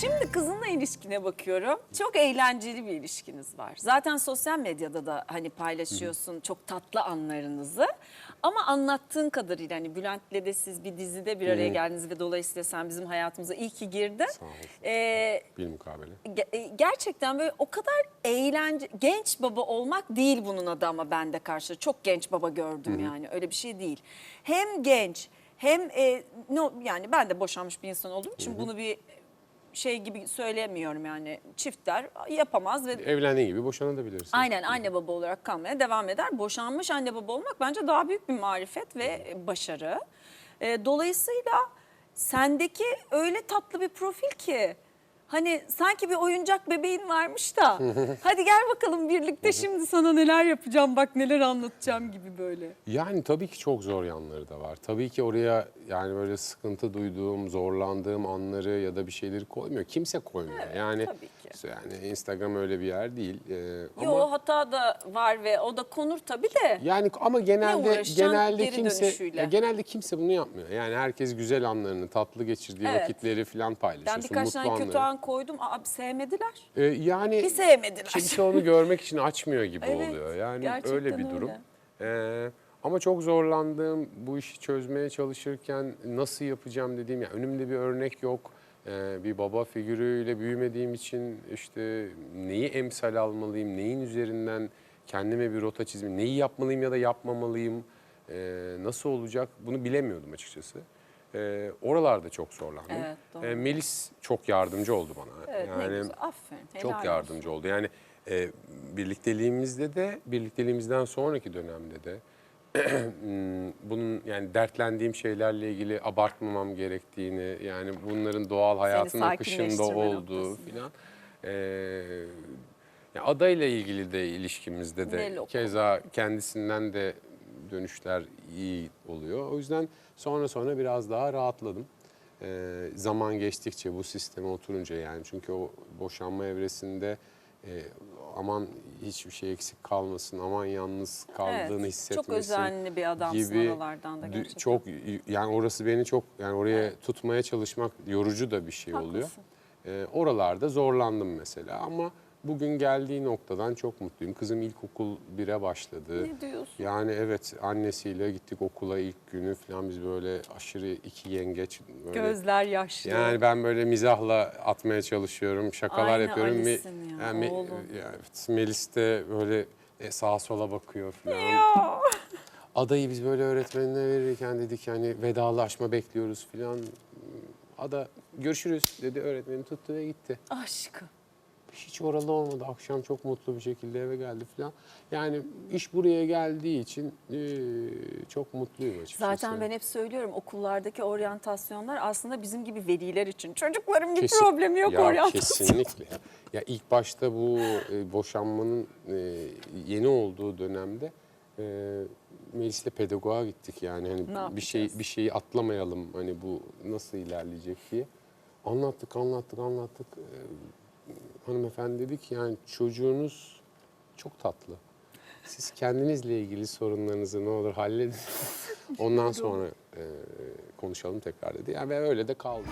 Şimdi kızınla ilişkine bakıyorum. Çok eğlenceli bir ilişkiniz var. Zaten sosyal medyada da hani paylaşıyorsun çok tatlı anlarınızı. Ama anlattığın kadarıyla hani Bülent'le de siz bir dizide bir araya geldiniz ve dolayısıyla sen bizim hayatımıza iyi ki girdin. Sağ olsun. Ee, Bilmukabele. ge- e, gerçekten böyle o kadar eğlence genç baba olmak değil bunun adı ama ben de karşı çok genç baba gördüm yani öyle bir şey değil. Hem genç hem e, no yani ben de boşanmış bir insan olduğum için bunu bir şey gibi söylemiyorum yani çiftler yapamaz ve Evlendiğin gibi boşanabilirsin. Aynen anne baba olarak kalmaya devam eder. Boşanmış anne baba olmak bence daha büyük bir marifet ve başarı. Ee, dolayısıyla sendeki öyle tatlı bir profil ki hani sanki bir oyuncak bebeğin varmış da hadi gel bakalım birlikte şimdi sana neler yapacağım bak neler anlatacağım gibi böyle. Yani tabii ki çok zor yanları da var. Tabii ki oraya yani böyle sıkıntı duyduğum, zorlandığım anları ya da bir şeyleri koymuyor. Kimse koymuyor. yani tabii. Yani Instagram öyle bir yer değil. Ee, Yo ama hata da var ve o da konur tabii de. yani ama genelde genelde kimse dönüşüyle? ya genelde kimse bunu yapmıyor. Yani herkes güzel anlarını, tatlı geçirdiği Evet. vakitleri falan paylaşıyor. Ben birkaç tane kötü an koydum. Abi sevmediler. Ee, yani Bir sevmediler. kimse onu görmek için açmıyor gibi Evet, oluyor. Yani öyle bir durum. öyle. Ee, ama çok zorlandığım bu işi çözmeye çalışırken nasıl yapacağım dediğim ya önümde bir örnek yok. Ee, bir baba figürüyle büyümediğim için işte neyi emsal almalıyım, neyin üzerinden kendime bir rota çizmeliyim, neyi yapmalıyım ya da yapmamalıyım, ee, nasıl olacak bunu bilemiyordum açıkçası. Ee, oralarda çok zorlandım. Evet, doğru. Ee, Melis çok yardımcı oldu bana. Evet ne güzel. Aferin. helal Çok olsun. yardımcı oldu. Yani e, birlikteliğimizde de, birlikteliğimizden sonraki dönemde de bunun yani dertlendiğim şeylerle ilgili abartmamam gerektiğini, yani bunların doğal hayatın akışında olduğu filan. E, ya adayla ilgili de ilişkimizde de keza kendisinden de dönüşler iyi oluyor. O yüzden sonra sonra biraz daha rahatladım. Ee, zaman geçtikçe bu sisteme oturunca yani çünkü o boşanma evresinde e, aman hiçbir şey eksik kalmasın, aman yalnız kaldığını Evet, hissetmesin. Çok özenli bir adamsın gibi oralardan da gerçekten. çok yani orası beni çok yani oraya tutmaya çalışmak yorucu da bir şey oluyor. Haklısın. Ee, oralarda zorlandım mesela ama bugün geldiği noktadan çok mutluyum. Kızım ilkokul 1'e başladı. Ne diyorsun? Yani evet annesiyle gittik okula ilk günü falan biz böyle aşırı iki yengeç böyle. Gözler yaşlı. Yani ben böyle mizahla atmaya çalışıyorum, şakalar Aynı yapıyorum. Alice'in ya, yani Me- oğlum. ya evet, Melis de böyle e, sağa sola bakıyor falan. Ya. Adayı biz böyle öğretmenine verirken dedik yani vedalaşma bekliyoruz falan. Ada görüşürüz dedi öğretmenim tuttu ve gitti. Aşkım. Hiç oralı olmadı. Akşam çok mutlu bir şekilde eve geldi falan. Yani iş buraya geldiği için eee, çok mutluyum açıkçası. Zaten ben hep söylüyorum okullardaki oryantasyonlar aslında bizim gibi veliler için. Çocukların bir Kesin- problemi yok ya, oryantasyon. Kesinlikle. Ya. ilk başta bu e, boşanmanın e, yeni olduğu dönemde e, Melis'le pedagoğa gittik yani hani Ne bir şey bir şeyi atlamayalım hani bu nasıl ilerleyecek diye. Anlattık anlattık anlattık. E, hanımefendi dedi ki yani çocuğunuz çok tatlı. Siz kendinizle ilgili sorunlarınızı ne olur halledin. Ondan sonra e, konuşalım tekrar dedi. Yani ve öyle de kaldı.